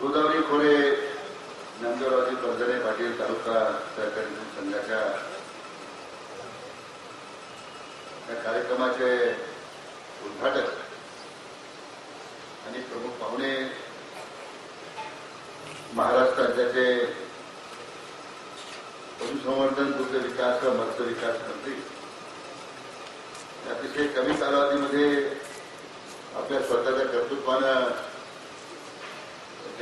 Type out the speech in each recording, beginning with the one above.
गोदावरी खोरे नांदरावजी कर्जने पाटील तालुका सहकारी संघाच्या या कार्यक्रमाचे उद्घाटक आणि प्रमुख पाहुणे महाराष्ट्र राज्याचे पशुसंवर्धन दुग्ध विकास व मत्स्य विकास मंत्री. अतिशय कमी कालावधीमध्ये आपल्या स्वतःच्या कर्तृत्वानं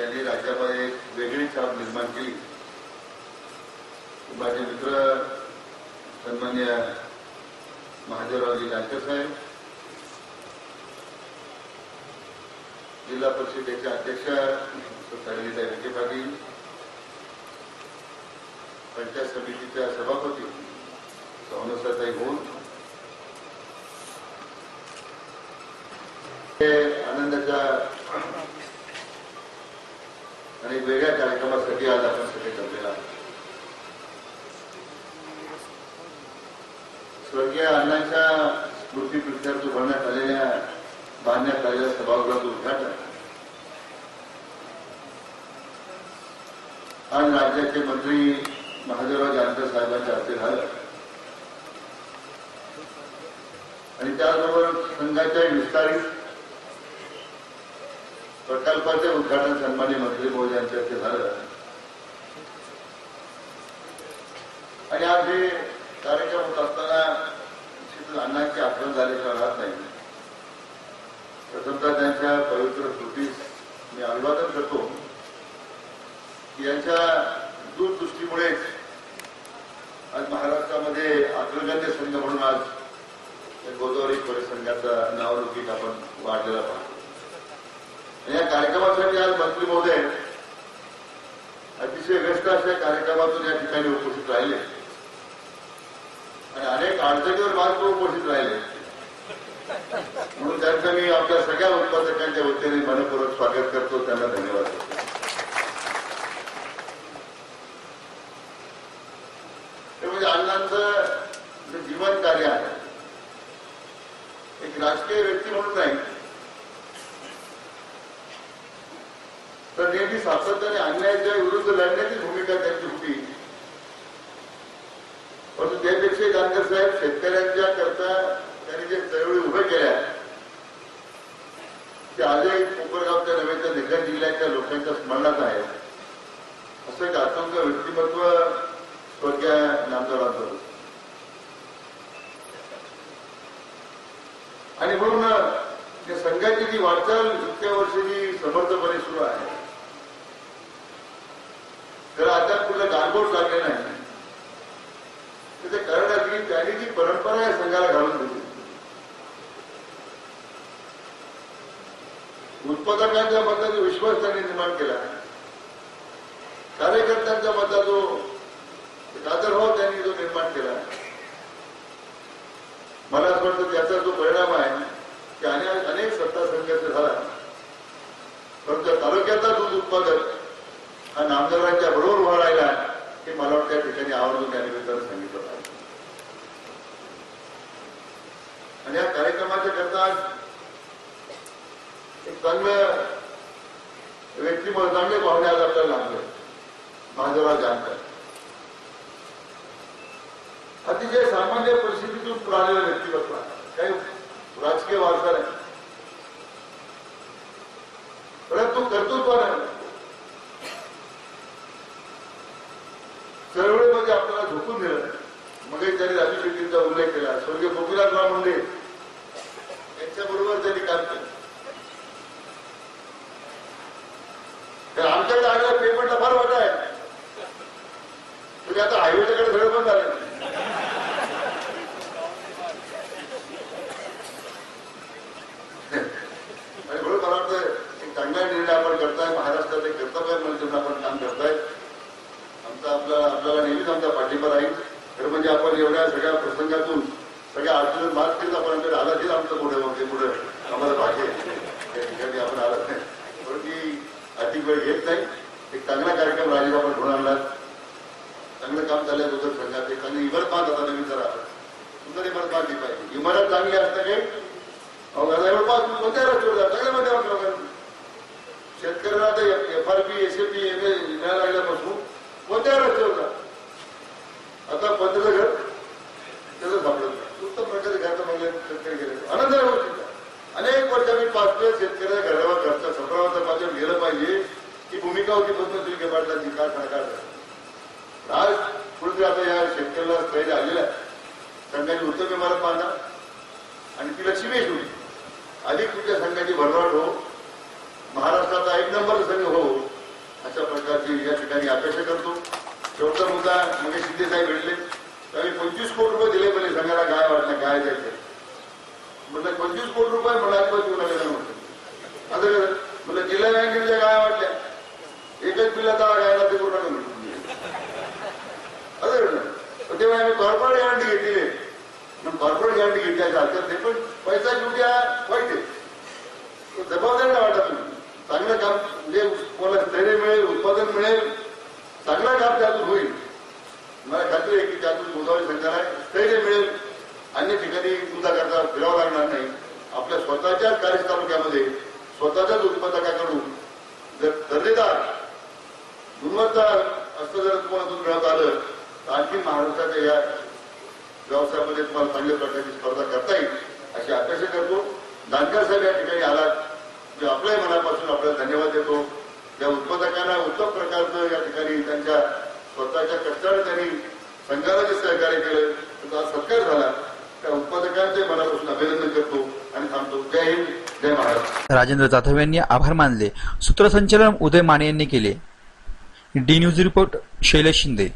त्यांनी राज्यामध्ये एक वेगळी छाप निर्माण केली. माझे मित्र सन्मान्य महादेवरावजी जानकर साहेब जिल्हा परिषदेचे अध्यक्ष तरणीताई विखे पाटील पंचायत समितीच्या सभापती सौनसाताई होऊन आनंदाच्या आणि वेगळ्या कार्यक्रमासाठी आज आपण सगळे जमलेला आहोत. स्वर्गीय अण्णांच्या स्मृती प्रित्यर्थ उभारण्यात आलेल्या बांधण्यात आलेल्या सभागृहाचं उद्घाटन आज राज्याचे मंत्री महादेवराव जानकर साहेबांच्या हस्ते झालं आणि त्याचबरोबर संघाच्या विस्तारित प्रकल्पाचे उद्घाटन सन्मान्य मंत्री मोदी यांच्या हस्ते झालं. आणि आज हे कार्यक्रम होत असताना निश्चितच अण्णांची आठवण झाल्याशिवाय राहत नाही. प्रथमतः त्यांच्या पवित्र कृतीस मी अभिवादन करतो की यांच्या दूरदृष्टीमुळेच आज महाराष्ट्रामध्ये अग्रगण्य संघ म्हणून आज गोदावरी परिसंघाचा नावलौकिक आपण वाढलेला पाहतो. या कार्यक्रमासाठी आज मंत्री महोदय अतिशय व्यस्त अशा कार्यक्रमातून या ठिकाणी उपस्थित राहिले. आणि अनेक अडचणीवर मात्र उपस्थित राहिले. म्हणून त्यांचं मी आपल्या सगळ्या उत्पादकांच्या वतीने मनपूर्वक स्वागत करतो. त्यांना धन्यवाद. देतो ते म्हणजे अण्णांचं जे जीवन कार्य आहे एक राजकीय व्यक्ती म्हणून नाही तर नेहमी सातत्याने अन्यायाच्या विरुद्ध लढण्याची भूमिका त्यांची होती परंतु त्यापेक्षा जानकर साहेब शेतकऱ्यांच्या करता त्यांनी जे चळवळी उभ्या केल्या ते आजही कोपरगावच्या नव्हे तर निघा जिल्ह्याच्या लोकांच्या स्मरणात आहे असं एक आतंक व्यक्तिमत्व स्वर्गीय नामदारांचं होतं. आणि म्हणून संघाची जी वाटचाल इतक्या वर्षी समर्थपणे सुरू आहे तर आता कुठलं गारगोट नाही. तर ते की त्यांनी जी परंपरा या संघाला घालून दिली. उत्पादकांच्या मतात जो विश्वास त्यांनी निर्माण केला कार्यकर्त्यांच्या मतात जो कादरभाव त्यांनी जो निर्माण केला मला असं वाटतं त्याचा जो परिणाम आहे की अनेक अनेक सत्ता संघर्ष झाला. परंतु तालुक्याचा दूध उत्पादक हा नामदारांच्या बरोबर उभा राहिला हे मला वाटतं त्या ठिकाणी आवर्जून त्या निमित्तानं सांगितलं पाहिजे. आणि या कार्यक्रमाच्या करता एक चांगलं व्यक्तिमत्व चांगले पाहुणे आज आपल्याला लागले. महादेवराव जानकर अतिशय सामान्य परिस्थितीतून पुरालेलं व्यक्तिमत्व आहे. काही राजकीय वारसा नाही. परंतु कर्तृत्व नाही चळवळीमध्ये आपल्याला झोपून दिलं. मग त्यांनी राजू शेट्टींचा उल्लेख केला स्वर्गीय गोपीनाथराव मुंडे यांच्याबरोबर त्यांनी काम केलं. तर आमच्याकडे आलेला पेमेंटला फार वाटा आहे. म्हणजे आता हायवेच्याकडे सगळं बंद झालं आणि म्हणून मला वाटतं एक चांगला निर्णय आपण करताय. महाराष्ट्रात एक कर्तव्य म्हणून आपण काम करताय. आमचा आपला आपल्याला नेहमीच आमचा पाठिंबा राहील. खरं म्हणजे आपण एवढ्या सगळ्या प्रसंगातून सगळ्या अडचणीत मात करीत आपण आमच्याकडे आला हेच आमचं पुढे म्हणजे पुढे आम्हाला पाहिजे त्या ठिकाणी आपण आलाच नाही. म्हणून की अधिक वेळ घेत नाही. एक चांगला कार्यक्रम राजीव आपण घेऊन आणला. चांगलं काम चाललंय दुसरं संघात. एक चांगली इमारत बांध आता नवीन जरा. सुंदर इमारत बांधली पाहिजे. इमारत चांगली असतं काही अहो दादा कोणत्या रस्त्यावर जा मध्ये शेतकऱ्यांना आता F R P S A P M A मिळायला लागल्यापासून कोणत्या रस्त्यावर होता आता पंधरा घर त्याचं सापडत उत्तम प्रकारे घ्यायचं म्हणजे शेतकरी गेले. आनंद गोष्टीचा अनेक वर्ष मी पाचव्या शेतकऱ्याच्या घरावर घरच्या सतरावाच्या माध्यम गेलं पाहिजे. ती भूमिका होती पद्म सिंगे ती काय काढ आज कुठेतरी आता या शेतकऱ्याला स्थैर्य आलेला आहे. संघाची उत्तम इमारत बांधा आणि ती लक्ष्मीच होईल अधिक तुमच्या संघाची भरभराट हो. महाराष्ट्राचा एक नंबर संघ हो. अशा प्रकारची या ठिकाणी अपेक्षा करतो. शेवटचा मुद्दा म्हणजे शिंदे साहेब भेटले. त्यावेळी पंचवीस कोटी रुपये दिले पहिले संघाला काय वाटलं काय द्यायचं म्हटलं पंचवीस कोटी रुपये मला अजिबात देऊ लागले म्हटलं आता काय? म्हणलं जिल्हा बँकेच्या काय वाटल्या एकच बिला आता गायला ते करू नका असं घडलं. तेव्हा आम्ही कॉर्पोरेट गॅरंटी घेतलेली आहे. मग कॉर्पोरेट गॅरंटी घेतल्याच्या हरकत नाही पण पैसा घेऊ द्या वाईट आहे. तो जबाबदारी वाटत तुम्ही. चांगलं काम म्हणजे तुम्हाला स्थैर्य मिळेल उत्पादन मिळेल चांगलं काम त्यातून होईल मला खात्री आहे की त्यातून गोदावरी स्थैर्य मिळेल. अन्य ठिकाणी तुमचा करता फिरावं लागणार नाही. आपल्या स्वतःच्या कार्य तालुक्यामध्ये स्वतःच्याच उत्पादकाकडून जर दर्जेदार गुणवत्ता असं जर तुम्हाला दूध मिळत आलं तर आणखी महाराष्ट्राच्या या व्यवसायामध्ये तुम्हाला चांगल्या प्रकारची स्पर्धा करता येईल अशी अपेक्षा करतो. दानकर साहेब या ठिकाणी आलात. मी आपल्याही मनापासून आपल्याला धन्यवाद देतो. त्या उत्पादकांना उत्तम प्रकारचं या ठिकाणी त्यांच्या स्वतःच्या कष्टाने त्यांनी संघाला जे सहकार्य केलं त्याचा आज सत्कार झाला. त्या उत्पादकांचे मनापासून अभिनंदन करतो आणि थांबतो जय हिंद जय महाराष्ट्र. राजेंद्र जाधव यांनी आभार मानले. सूत्रसंचालन उदय माने यांनी केले. D news report Shailesh Shinde.